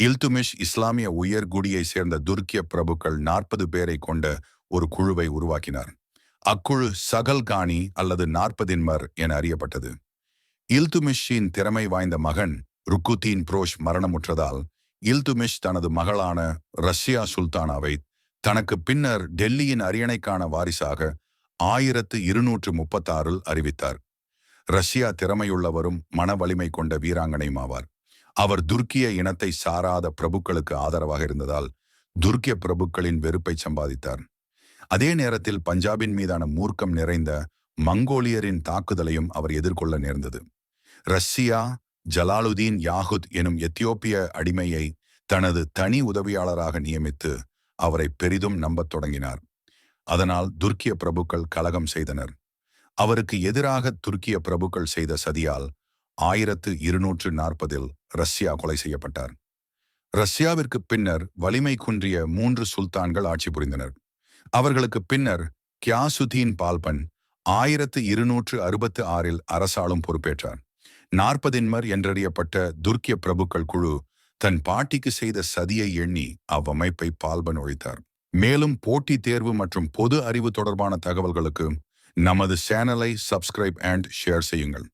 இல்துமிஷ் இஸ்லாமிய உயர்குடியை சேர்ந்த துர்க்கிய பிரபுக்கள் நாற்பது பேரை கொண்ட ஒரு குழுவை உருவாக்கினார். அக்குழு சகல்கானி அல்லது நாற்பதின்மர் என அறியப்பட்டது. இல்துமிஷின் திறமை வாய்ந்த மகன் ருக்குதீன் புரோஷ் மரணமுற்றதால் இல்துமிஷ் தனது மகளான ரஷ்யா சுல்தானாவை தனக்கு பின்னர் டெல்லியின் அரியணைக்கான வாரிசாக ஆயிரத்து இருநூற்று முப்பத்தாறில் அறிவித்தார். ரஷ்யா திறமையுள்ளவரும் மன வலிமை கொண்ட வீராங்கனையுமாவார். அவர் துர்க்கிய இனத்தை சாராத பிரபுக்களுக்கு ஆதரவாக இருந்ததால் துர்க்கிய பிரபுக்களின் வெறுப்பை சம்பாதித்தார். அதே நேரத்தில் பஞ்சாபின் மீதான மூர்க்கம் நிறைந்த மங்கோலியரின் தாக்குதலையும் அவர் எதிர்கொள்ள நேர்ந்தது. ரஷ்யா ஜலாலுதீன் யாகுத் எனும் எத்தியோப்பிய அடிமையை தனது தனி உதவியாளராக நியமித்து அவரை பெரிதும் நம்பத் தொடங்கினார். அதனால் துர்க்கிய பிரபுக்கள் கலகம் செய்தனர். அவருக்கு எதிராக துருக்கிய பிரபுக்கள் செய்த சதியால் ஆயிரத்து இருநூற்று நாற்பதில் ரஷ்யா கொலை செய்யப்பட்டார். ரஷ்யாவிற்கு பின்னர் வலிமை குன்றிய மூன்று சுல்தான்கள் ஆட்சி புரிந்தனர். அவர்களுக்கு பின்னர் கியாசுதீன் பால்பன் ஆயிரத்து இருநூற்று அறுபத்து ஆறில் அரசாலும் பொறுப்பேற்றார். நாற்பதின்மர் என்றறியப்பட்ட துர்க்கிய பிரபுக்கள் குழு தன் பாட்டிக்கு செய்த சதியை எண்ணி அவ்வமைப்பை பால்பன் ஒழித்தார். மேலும் போட்டித் தேர்வு மற்றும் பொது அறிவு தொடர்பான தகவல்களுக்கு நமது சேனலை சப்ஸ்கிரைப் அண்ட் ஷேர் செய்யுங்கள்.